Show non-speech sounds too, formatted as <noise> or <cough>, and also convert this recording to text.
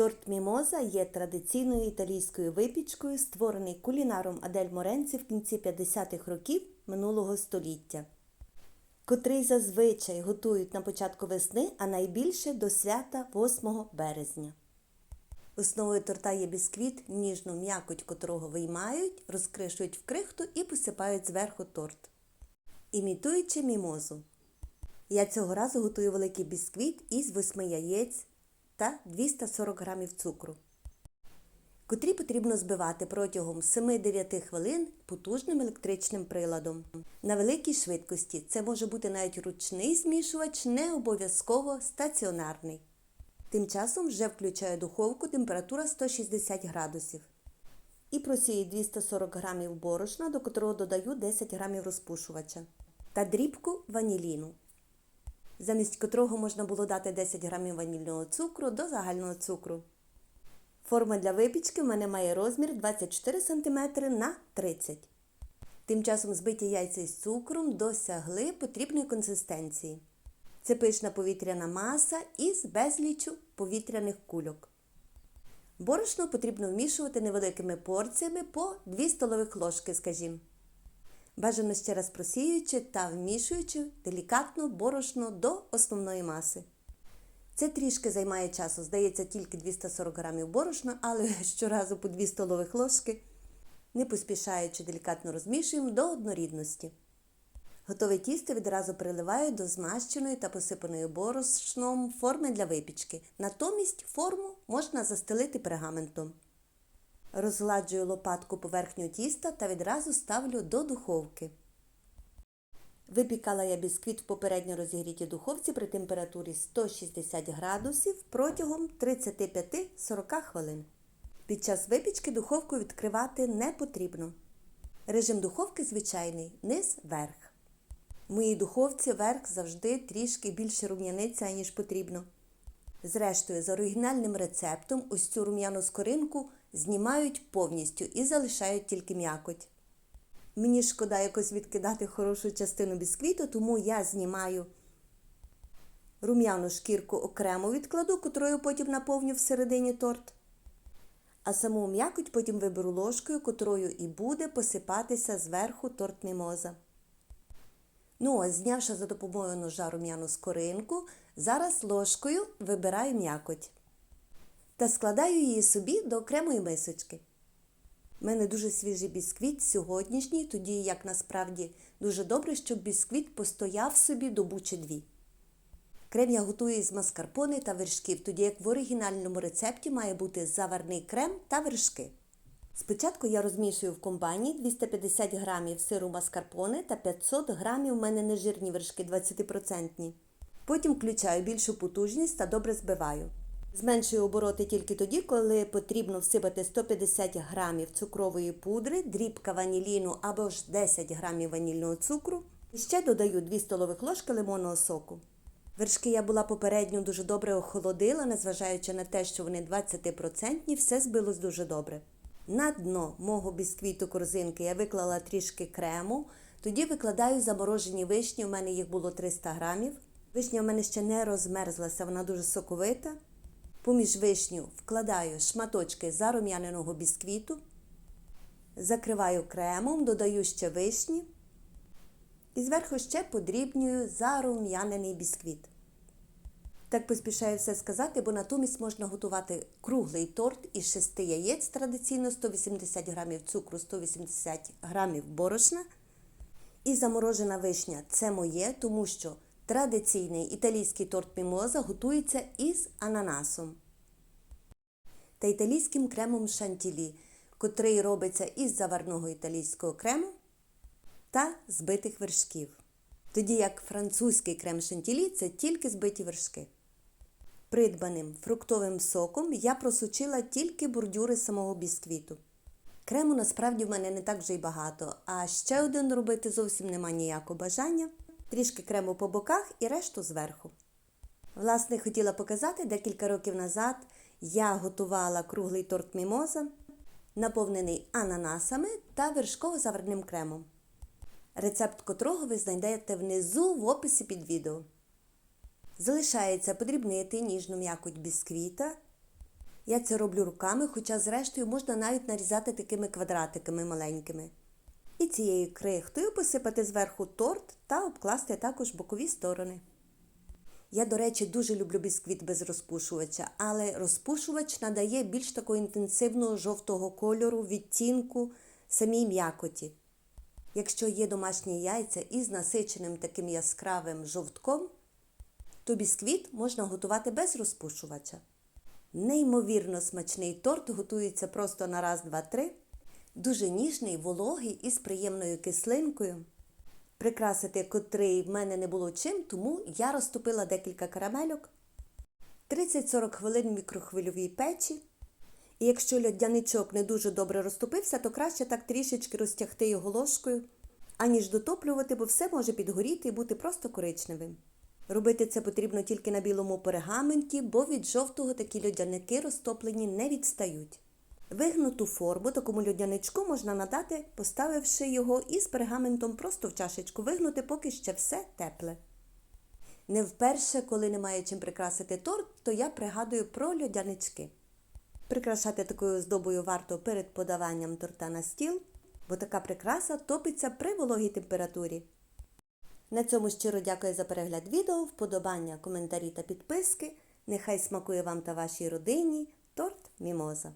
Торт Мімоза є традиційною італійською випічкою, створений кулінаром Адель Моренці в кінці 50-х років минулого століття, котрий зазвичай готують на початку весни, а найбільше до свята 8 березня. Основою торта є бісквіт, ніжну м'якоть котрого виймають, розкришують в крихту і посипають зверху торт, імітуючи мімозу. Я цього разу готую великий бісквіт із 8 яєць та 240 г цукру, котрі потрібно збивати протягом 7-9 хвилин потужним електричним приладом. На великій швидкості це може бути навіть ручний змішувач, не обов'язково стаціонарний. Тим часом вже включаю духовку температура 160 градусів. І просію 240 г борошна, до котрого додаю 10 г розпушувача та дрібку ваніліну замість котрого можна було дати 10 грамів ванільного цукру до загального цукру. Форма для випічки в мене має розмір 24 см на 30 Тим часом збиті яйця із цукром досягли потрібної консистенції. Це пишна повітряна маса із безлічу повітряних кульок. Борошно потрібно вмішувати невеликими порціями по 2 столових ложки, скажімо. Бажано ще раз просіюючи та вмішуючи делікатно борошно до основної маси. Це трішки займає часу, здається, тільки 240 грамів борошна, але <laughs> щоразу по 2 столових ложки, не поспішаючи делікатно розмішуємо до однорідності. Готове тісто відразу приливаю до змащеної та посипаної борошном форми для випічки. Натомість форму можна застелити пергаментом. Розгладжую лопатку поверхню тіста та відразу ставлю до духовки. Випікала я бісквіт в попередньо розігрітій духовці при температурі 160 градусів протягом 35-40 хвилин. Під час випічки духовку відкривати не потрібно. Режим духовки звичайний, низ верх. В моїй духовці верх завжди трішки більше рум'яниця, ніж потрібно. Зрештою, за оригінальним рецептом ось цю рум'яну скоринку знімають повністю і залишають тільки м'якоть. Мені шкода якось відкидати хорошу частину бісквіту, тому я знімаю рум'яну шкірку окремо відкладу, котрою потім наповню всередині торт. А саму м'якоть потім виберу ложкою, котрою і буде посипатися зверху торт мімоза. Ну ось, знявши за допомогою ножа рум'яну скоринку, зараз ложкою вибираю м'якоть та складаю її собі до окремої мисочки. У мене дуже свіжий бісквіт сьогоднішній, тоді як насправді дуже добре, щоб бісквіт постояв собі добу чи дві. Крем я готую із маскарпоне та вершків, тоді як в оригінальному рецепті має бути заварний крем та вершки. Спочатку я розмішую в комбайні 250 г сиру маскарпоне та 500 г у мене нежирні вершки 20%. Потім включаю більшу потужність та добре збиваю. Зменшую обороти тільки тоді, коли потрібно всипати 150 г цукрової пудри, дрібка ваніліну або ж 10 г ванільного цукру. І ще додаю 2 столових ложки лимонного соку. Вершки я була попередньо дуже добре охолодила, незважаючи на те, що вони 20%, все збилось дуже добре. На дно мого бісквіту корзинки я виклала трішки крему, тоді викладаю заморожені вишні, у мене їх було 300 грамів. Вишня у мене ще не розмерзлася, вона дуже соковита. Поміж вишню вкладаю шматочки зарум'яненого бісквіту, закриваю кремом, додаю ще вишні і зверху ще подрібнюю зарум'янений бісквіт. Так поспішаю все сказати, бо натомість можна готувати круглий торт із 6 яєць, традиційно 180 г цукру, 180 г борошна. І заморожена вишня це моє, тому що традиційний італійський торт мімоза готується із ананасом та італійським кремом шантілі, котрий робиться із заварного італійського крему та збитих вершків. Тоді як французький крем шантілі це тільки збиті вершки. Придбаним фруктовим соком я просучила тільки бордюри самого бісквіту. Крему насправді в мене не так вже й багато, а ще один робити зовсім нема ніякого бажання. Трішки крему по боках і решту зверху. Власне, хотіла показати, декілька років назад я готувала круглий торт мімоза, наповнений ананасами та вершково-заварним кремом. Рецепт котрого ви знайдете внизу в описі під відео. Залишається подрібнити ніжну м'якоть бісквіта. Я це роблю руками, хоча зрештою можна навіть нарізати такими квадратиками маленькими. І цією крихтою посипати зверху торт та обкласти також бокові сторони. Я, до речі, дуже люблю бісквіт без розпушувача, але розпушувач надає більш такого інтенсивного жовтого кольору, відтінку самій м'якоті. Якщо є домашні яйця із насиченим таким яскравим жовтком, то бісквіт можна готувати без розпушувача. Неймовірно смачний торт готується просто на раз, два, три. Дуже ніжний, вологий і з приємною кислинкою. Прикрасити котрий в мене не було чим, тому я розтопила декілька карамельок. 30-40 хвилин в мікрохвильовій печі. І якщо льодяничок не дуже добре розтопився, то краще так трішечки розтягти його ложкою, аніж дотоплювати, бо все може підгоріти і бути просто коричневим. Робити це потрібно тільки на білому пергаменті, бо від жовтого такі льодяники розтоплені не відстають. Вигнуту форму такому льодяничку можна надати, поставивши його із пергаментом просто в чашечку вигнути, поки ще все тепле. Не вперше, коли немає чим прикрасити торт, то я пригадую про льодянички. Прикрашати такою оздобою варто перед подаванням торта на стіл, бо така прикраса топиться при вологій температурі. На цьому щиро дякую за перегляд відео, вподобання, коментарі та підписки. Нехай смакує вам та вашій родині торт Мімоза.